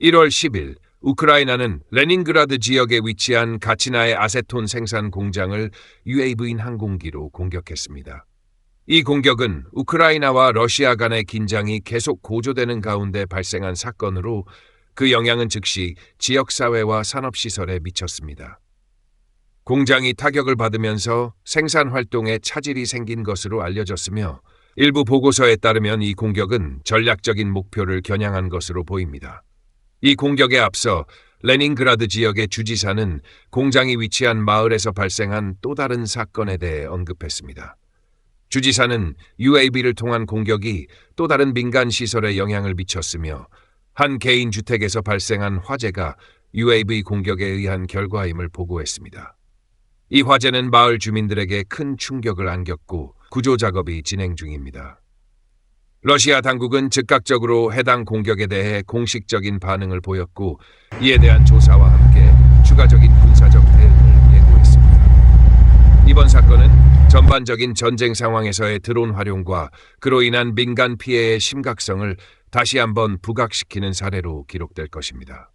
1월 10일 우크라이나는 레닌그라드 지역에 위치한 가치나의 아세톤 생산 공장을 UAV인 항공기로 공격했습니다. 이 공격은 우크라이나와 러시아 간의 긴장이 계속 고조되는 가운데 발생한 사건으로 그 영향은 즉시 지역사회와 산업시설에 미쳤습니다. 공장이 타격을 받으면서 생산 활동에 차질이 생긴 것으로 알려졌으며 일부 보고서에 따르면 이 공격은 전략적인 목표를 겨냥한 것으로 보입니다. 이 공격에 앞서 레닌그라드 지역의 주지사는 공장이 위치한 마을에서 발생한 또 다른 사건에 대해 언급했습니다. 주지사는 UAB를 통한 공격이 또 다른 민간 시설에 영향을 미쳤으며 한 개인 주택에서 발생한 화재가 UAV 공격에 의한 결과임을 보고했습니다. 이 화재는 마을 주민들에게 큰 충격을 안겼고 구조 작업이 진행 중입니다. 러시아 당국은 즉각적으로 해당 공격에 대해 공식적인 반응을 보였고 이에 대한 조사와 함께 추가적인 군사적 대응을 예고했습니다. 이번 사건은 전반적인 전쟁 상황에서의 드론 활용과 그로 인한 민간 피해의 심각성을 다시 한번 부각시키는 사례로 기록될 것입니다.